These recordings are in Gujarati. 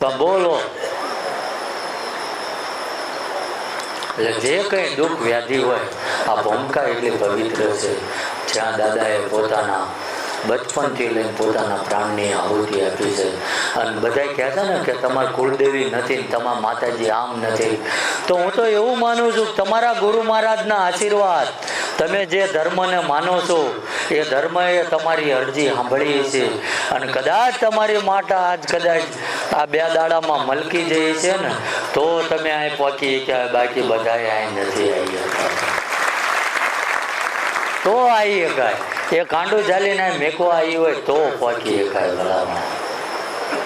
પણ એટલે જે કંઈ દુઃખ વ્યાધિ હોય, આ ભૂમિકા એટલી પવિત્ર છે. જ્યાં દાદાએ પોતાના બચપનથી લઈને પોતાના પ્રાણની આહુતિ આપી છે. અને બધા કહેતા ને કે તમારી કુળદેવી નથી તમારા માતાજી આમ નથી. તો હું તો એવું માનું છું તમારા ગુરુ મહારાજના આશીર્વાદ તમે જે ધર્મને માનો છો, એ ધર્મએ તમારી અરજી સાંભળી છે. અને કદાચ તમારી માતા આજ કદાચ આ બે દાડામાં મલકી જઈ છે ને, તો તમે અહીં પહોંચી કે બાકી બધા અહીં નથી આવી તો આવી શકાય. એ કાંડું ચાલીને મેકો આવી હોય તો પહોંચી શકાય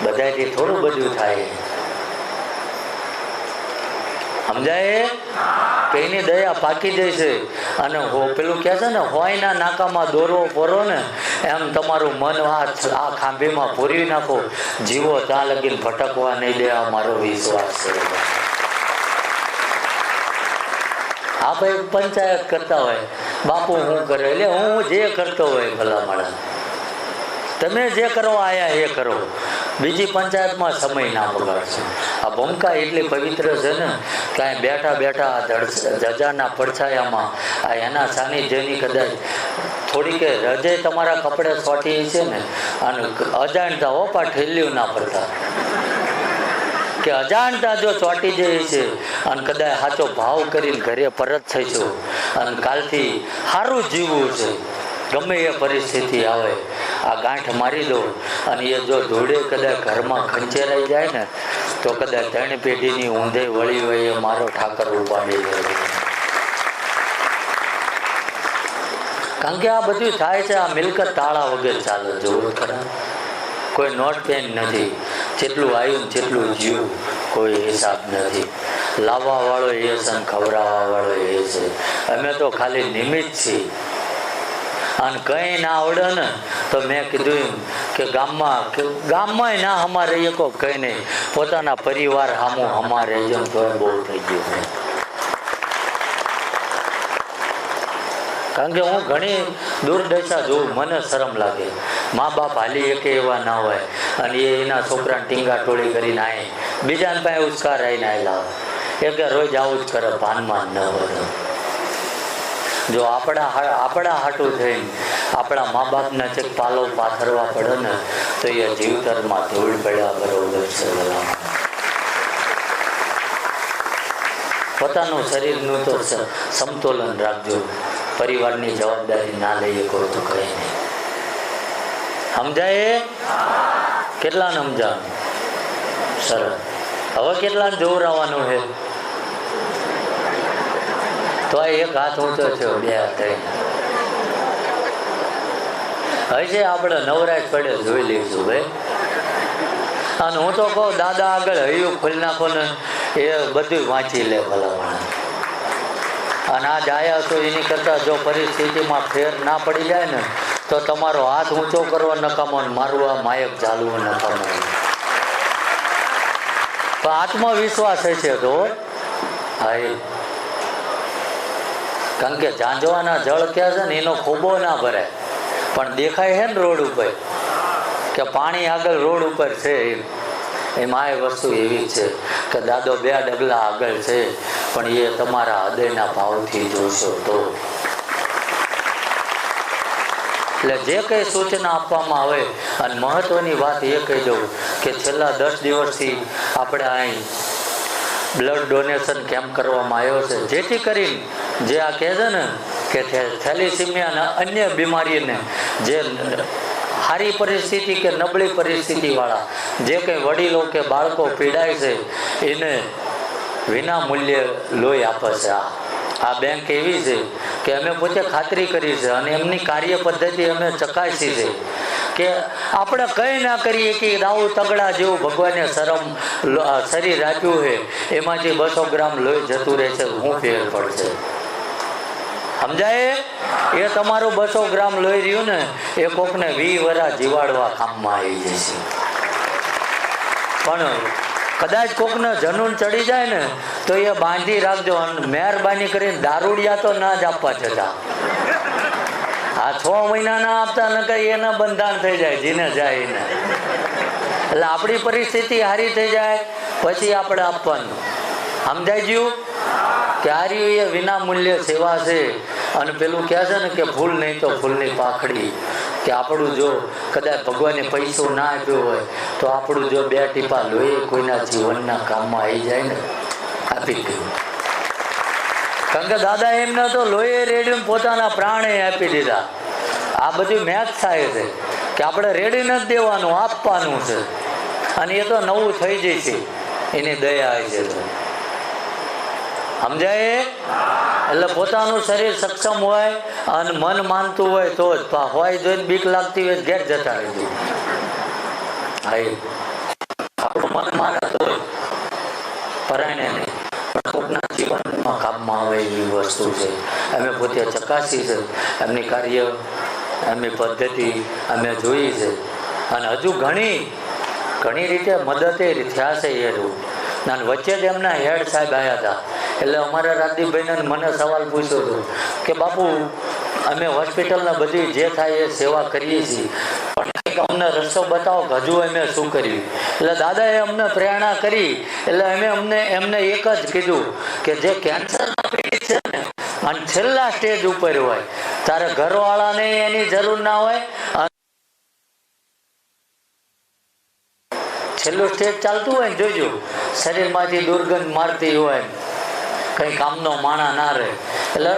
બધાથી થોડું બધું થાય. સમજાય? કે દયા પાકી જાય છે. અને પેલું કહે છે ને, હોયના નાકામાં દોરવો પોરો ને, એમ તમારું મન આ ખાંભીમાં પૂરી નાખો. જીવો ત્યાં લગીને ભટકવા નહીં દે મારો વિશ્વાસ આ ભાઈ પંચાયત કરતા હોય. બાપુ હું કરે? એટલે હું જે કરતો હોય ભલા માણસ. તમે જે કરો, આયા એ કરો. બીજી પંચાયતમાં સમય ના બગાડશો આ ભૂમિકા એટલી પવિત્ર છે ને કાંઈ બેઠા બેઠા આ પડછાયામાં, આ એના સાનિધ્યની કદાચ થોડીક રજે તમારા કપડે છોટી છે ને, અને અજાણતા ઓપા ઠેલ્યું ના પડતા. કે અજાણતા જો ચોંટી જાય છે, અને કદાચ સાચો ભાવ કરીને ઘરે પરત થઈ થઈશું અને કાલથી સારું જીવવું છે, ગમે એ પરિસ્થિતિ આવે, આ ગાંઠ મારી દો, અને એ જો ધૂળે કદાચ ઘરમાં ખંચેરાઈ જાય ને તો કદાચ ત્રણ પેઢીની ઊંધે વળી હોય મારો ઠાકર ઉપાડી ગયો કારણ કે આ બધું થાય છે, આ મિલકત તાળા વગર ચાલે જોવું ખરા. કોઈ નોટ પેન નથી, જેટલું આવ્યું જેટલું જીવું, કોઈ હિસાબ નથી. લાવવા વાળો એ છે ખવડાવવા વાળો એ છે. અમે તો ખાલી નિમિત્ત છીએ. અને કંઈ ના આવડે ને, તો મેં કીધું કે ગામમાં કે ગામમાં ના અમારે એકો કંઈ નહીં. પોતાના પરિવાર સામું અમારે જેમ તો બહુ થઈ ગયું કારણ કે હું ઘણી દુર્દશા જોઉં, મને શરમ લાગે. મા બાપ હાલી એકે એવા ના હોય અને એ એના છોકરાને ટીંગા ટોળી કરીને આવે બીજાને પાસે ઉસ્કાર આવીને આવેલા એ કે રોજ આવું જ કરે, ભાનમાં ન હોય જો આપણા આપણા હાટું થઈને આપણા મા બાપના ચેક પાલો પાથરવા પડે ને, તો એ જીવતરમાં ધૂળ પડ્યા બરોબર છે પોતાનું શરીરનું તો સમતોલન રાખજો. પરિવારની જવાબદારી ના લઈએ કોઈ તો કઈ નહીં. સમજાય કેટલાને સમજાવ? સરસ. હવે કેટલાને જોવરાવાનું છે? તો એક હાથ ઊંચો થયો, બે હાથ થઈને હજી આપણે નવરાશ પડે જોઈ લઈશું ભાઈ. અને હું તો કહું, દાદા આગળ હૈયું ખોલી નાખો ને એ બધું વાંચી લે ભલામણ. અને આ જાયા તો એની કરતાં જો પરિસ્થિતિમાં ફેર ના પડી જાય ને, તો તમારો હાથ ઊંચો કરવો, નકામો આ માયક ચાલવું નકામો. તો આત્મવિશ્વાસ છે તો, હા કારણ કે ઝાંઝવાના જળ ક્યાં છે ને એનો ખૂબો ના ભરાય પણ દેખાય છે ને રોડ ઉપર કે પાણી આગળ રોડ ઉપર છે એમ. એમાં વસ્તુ એવી છે કે દાદો બે ડગલા આગળ છે, પણ એ તમારા હૃદયના ભાવથી જોશો તો. એટલે જે કંઈ સૂચના આપવામાં આવે, અને મહત્વની વાત એ કહી દઉં કે છેલ્લા દસ દિવસથી આપણે અહીં બ્લડ ડોનેશન કેમ્પ કરવામાં આવ્યો છે. જેથી કરીને જે આ કહે છે ને કે થેલિસીમિયા અને અન્ય બીમારીને જે સારી પરિસ્થિતિ કે નબળી પરિસ્થિતિવાળા, જે કંઈ વડીલો કે બાળકો પીડાય છે, એને વિના મૂલ્યે લોહી આપે છે આ. આ બેંક એવી છે કે અમે પોતે ખાતરી કરી છે અને એમની કાર્ય પદ્ધતિ અમે ચકાસી છે. કે આપણે કંઈ ના કરીએ કે રાવું તગડા જેવું ભગવાને શરમ શરીર રાખ્યું છે એમાંથી બસો ગ્રામ લોહી જતું રહે છે, હું ફેર પડશે. સમજાય? એ તમારું બસો ગ્રામ લોહી રહ્યું ને, એ કોકને વી વરા જીવાડવા કામમાં આવી જશે. પણ કદાચ કોકને જનૂન ચડી જાય ને, તો એ બાંધી રાખજો અને મહેરબાની કરીને દારૂડિયા તો ના જ આપવા જતા. આ છ મહિના ના આપતા ન કઈ એના બંધાણ થઈ જાય, જીને જાય એને. એટલે આપણી પરિસ્થિતિ સારી થઈ જાય, પછી આપણે આપવાનું. સમજાઈ ગયું કે હાર્યું એ વિના મૂલ્ય સેવા છે, અને પેલું કહે છે ને કે ફૂલ નહીં તો ફૂલની પાખડી. કે આપણું જો કદાચ ભગવાને પૈસો ના આપ્યો હોય, તો આપણું જો બે ટીપા લોહી કોઈના જીવનના કામમાં આવી જાય ને. આપી દેવું કારણ કે દાદા એમને તો લોહી રેડીને પોતાના પ્રાણે આપી દીધા. આ બધું મેચ થાય છે કે આપણે રેડી નથી દેવાનું, આપવાનું છે. અને એ તો નવું થઈ જાય છે. એની દયા છે. સમજાય? એટલે પોતાનું શરીર સક્ષમ હોય અને મન માનતું હોય તો જ. હોય જોઈને બીક લાગતી હોય ઘેર જતા રહેજો. આપણું મન માને તો જ. પરાયણે નહીં. કામમાં આવે વસ્તુ છે. અમે પોતે ચકાસી છે. એમની કાર્ય, એમની પદ્ધતિ અમે જોઈ છે. અને હજુ ઘણી ઘણી રીતે મદદે થયા છે એ અને વચ્ચે જ એમના હેડ સાહેબ આવ્યા હતા. એટલે અમારા રાજદીપભાઈને મને સવાલ પૂછ્યો હતો કે, બાપુ, અમે હોસ્પિટલના બધી જે થાય એ સેવા કરીએ છીએ. કંઈક અમને રસ્તો બતાવો કે હજુ અમે શું કર્યું? એટલે દાદાએ અમને પ્રેરણા કરી. એટલે અમે અમને, એમને એક જ કીધું કે જે કેન્સરના છે ને, અને છેલ્લા સ્ટેજ ઉપર હોય. તારે ઘરવાળાને એની જરૂર ના હોય છેલ્લું સ્ટેજ ચાલતું હોય ને, જોજો, શરીરમાંથી દુર્ગંધ મારતી હોય. કંઈ કામનો માણા ના રહે. એટલે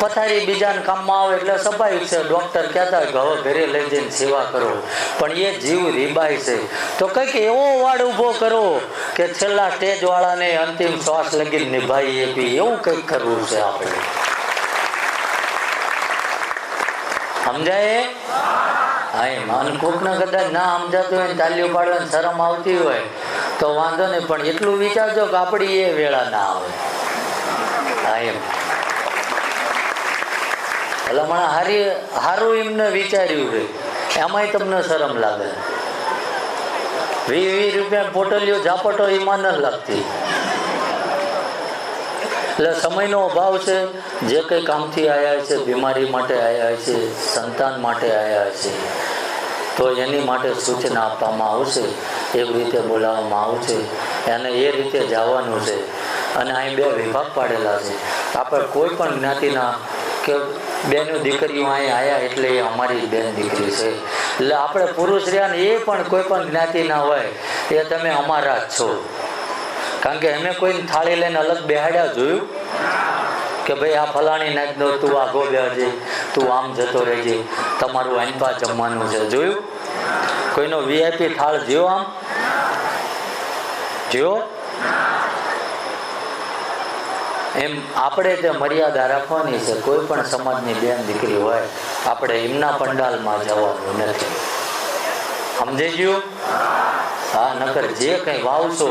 પથારી બીજાને કામમાં આવે એટલે સફાઈ છે. ડૉક્ટર કહેતા હવે ઘરે લઈ જઈને સેવા કરો. પણ એ જીવ રીબાય છે. તો કંઈક એવો વાડ ઊભો કરો કે છેલ્લા સ્ટેજવાળાને અંતિમ શ્વાસ લગી નિભાવી આપી એવું કંઈક કરવું છે આપણે. સમજાય? હા માન કોકને કદાચ ના સમજાતું હોય તાલીઓ પાડવાની શરમ આવતી હોય, તો વાંધો નહીં. પણ એટલું વિચારજો કે આપણી એ વેળા ના આવે. હા, એમ. એટલે મને હારી હારું એમને વિચાર્યું છે. એમાંય તમને શરમ લાગે. વી વી રૂપિયા પોટલીઓ ઝાપટો એમાં ન લાગતી. એટલે સમયનો અભાવ છે. જે કંઈ કામથી આવ્યા છે, બીમારી માટે આવ્યા છે, સંતાન માટે આવ્યા છે, તો એની માટે સૂચના આપવામાં આવશે. એવી રીતે બોલાવવામાં આવશે. અને એ રીતે જવાનું છે. અને અહીં બે વિભાગ પાડેલા છે. આપણે કોઈ પણ જ્ઞાતિના કે બેનો દીકરીઓ અહીં આવ્યા એટલે એ અમારી બેન દીકરી છે. એટલે આપણે પુરુષ રહ્યા ને એ પણ કોઈ પણ જ્ઞાતિના હોય, એ તમે અમારા જ છો. કારણ કે અમે કોઈ થાળી લઈને અલગ બેહાડ્યા જોયું? કે ભાઈ આ ફલાણી નાખ દો તું આગો બેહજે તું આમ જતો રહેજે, તમારું અનપા જમવાનું છે. જોયું? કોઈનો વીઆઈપી થાળ જ્યો આમ? જ્યો એમ આપણે તે મર્યાદા રાખવાની છે, કોઈ પણ સમાજની બેન દીકરી હોય, આપણે એમના પંડાલમાં જવાનું નથી. સમજી ગયું? હા, નકર જે કંઈ વાવશો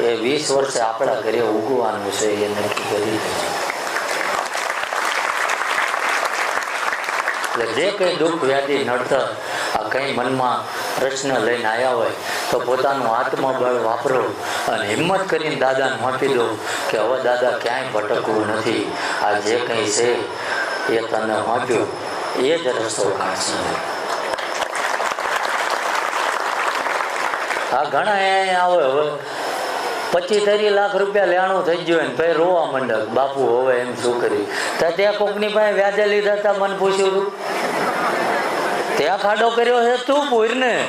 એ વીસ વર્ષે આપણા ઘરે ઉગવાનું છે, એ નક્કી કરી જે કંઈ દુઃખ વ્યાધિ નડતર કંઈ મનમાં પ્રશ્ન લઈને આવ્યા હોય તો પોતાનું આત્મબળ વાપરો અને હિંમત કરીને દાદાને આપી દો કે હવે દાદા ક્યાંય ભટકવું નથી. આ જે કંઈ છે એ તને આપ્યું એ જ રસ્તો આ ઘણા અહીંયા આવે હવે. પચીસ ત્રીસ લાખ રૂપિયા લેણું થઈ ગયું ને પછી રોવા મંડક બાપુ, હવે એમ શું કરી? તો ત્યાં કોકની પાસે વ્યાજે લીધા હતા, મને પૂછ્યું હતું ત્યાં ખાડો કર્યો છે તું પૂરને?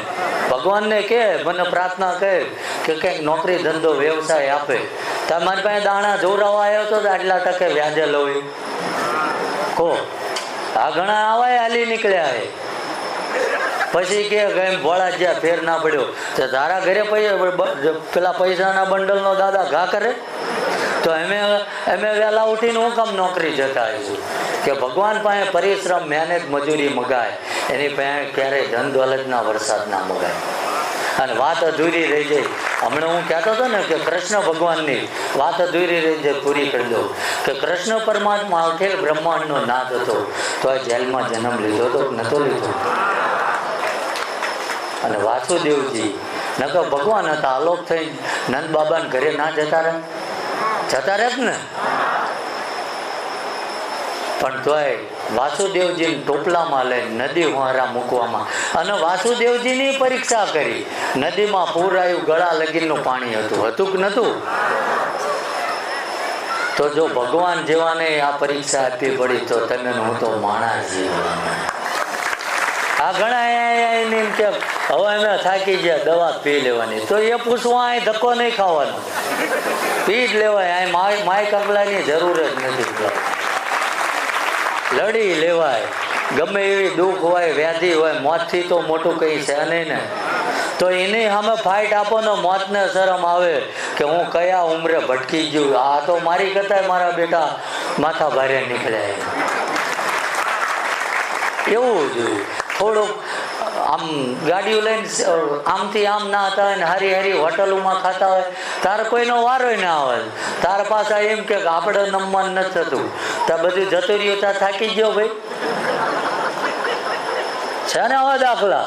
ભગવાનને કે, મને પ્રાર્થના કર કે કંઈક નોકરી, ધંધો, વ્યવસાય આપે. તમારી પાસે દાણા જોરાવા આવ્યો તો આટલા ટકે વ્યાજે લઉં કો? આ ઘણા આવાય હાલી નીકળ્યા હે પછી કે એમ ભોળા જ્યાં ફેર ના પડ્યો. તો તારા ઘરે પૈસા પેલા પૈસાના બંડલનો દાદા ઘા કરે? તો અમે અમે વહેલા ઉઠીને હું કામ નોકરી જતા આવીશું કે ભગવાન પાસે પરિશ્રમ, મહેનત, મજૂરી મગાય. એની પાસે ક્યારેય ધન દોલતના વરસાદ ના મગાય. અને વાત અધૂરી રહી જાય હમણાં હું કહેતો હતો ને કે કૃષ્ણ ભગવાનની વાત અધૂરી રહી જાય પૂરી કરી દઉં. કે કૃષ્ણ પરમાત્મા અખિલ બ્રહ્માંડનો નાદ હતો. તો આ જેલમાં જન્મ લીધો તો નહોતો લીધો? અને વાસુદેવજી, નકર ભગવાન હતા આલોક થઈ નંદ બાબાને ઘરે ના જતા રહે જતા રહે ને? પણ તોય વાસુદેવજીને ટોપલામાં લઈને નદી વહારા મૂકવામાં અને વાસુદેવજીની પરીક્ષા કરી. નદીમાં પૂર આવ્યું ગળા લગીનનું પાણી હતું. હતું કે નહોતું? તો જો ભગવાન જેવાને આ પરીક્ષા આપવી પડી, તો તમે હું તો માણસ જેવો. આ ઘણા કે હવે અમે થાકી ગયા દવા પી લેવાની. તો એ પૂછવા અહીં ધક્કો નહીં ખાવાનો. પી જ લેવાય, અહીં માય માય કપલાની જરૂર જ નથી. લડી લેવાય. ગમે એવી દુઃખ હોય, વ્યાધિ હોય, મોતથી તો મોટું કંઈ છે નહીં ને. તો એની સામે ફાઇટ આપો ને મોતને શરમ આવે કે હું કયા ઉંમરે ભટકી ગયું? આ તો મારી કરતા મારા બેટા માથા ભારે નીકળ્યા એવું જ થોડુંક આમ ગાડીઓ લઈને આમથી આમ ના હતા હોય ને હારી હોટલોમાં ખાતા હોય, તારે કોઈનો વારો ના હોય. તાર પાછા એમ કે આપણે નમવાનું નથી થતું. ત્યાં બધું જતું રહ્યું ત્યાં થાકી ગયો ભાઈ. છે ને આવા દાખલા?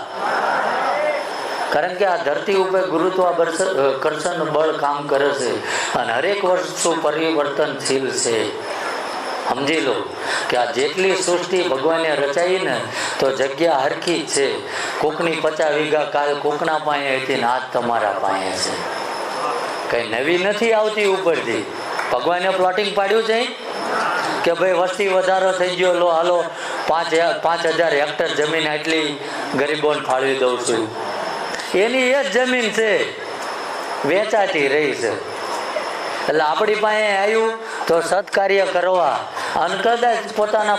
કારણ કે આ ધરતી ઉપર ગુરુત્વાકર્ષણ બળ કામ કરે છે અને હરેક વસ્તુ પરિવર્તનશીલ છે. સમજી લો કે આ જેટલી સૃષ્ટિ ભગવાને રચાઈ ને તો જગ્યા હરખી છે. કોકની પચાસ વીઘા કાલ કોકના પાસે હતી ને આજ તમારા પાસે છે. કઈ નવી નથી આવતી ઉપરથી. ભગવાને પ્લોટિંગ પાડ્યું છે? કે ભાઈ વસ્તી વધારો થઈ ગયો, લો, હાલો, પાંચ પાંચ હજાર હેક્ટર જમીન આટલી ગરીબોને ફાળવી દઉં છું. એની એ જ જમીન છે. વેચાતી રહી છે. એટલે આપણી પાસે આવ્યું તો સત્કાર્ય કરવા. અને કદાચ પોતાના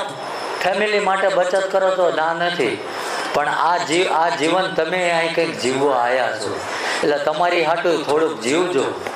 ફેમિલી માટે બચત કરો તો ના નથી. પણ આ જીવ આ જીવન તમે અહીં કંઈક જીવવા આવ્યા છો. એટલે તમારી હાટું થોડુંક જીવજો.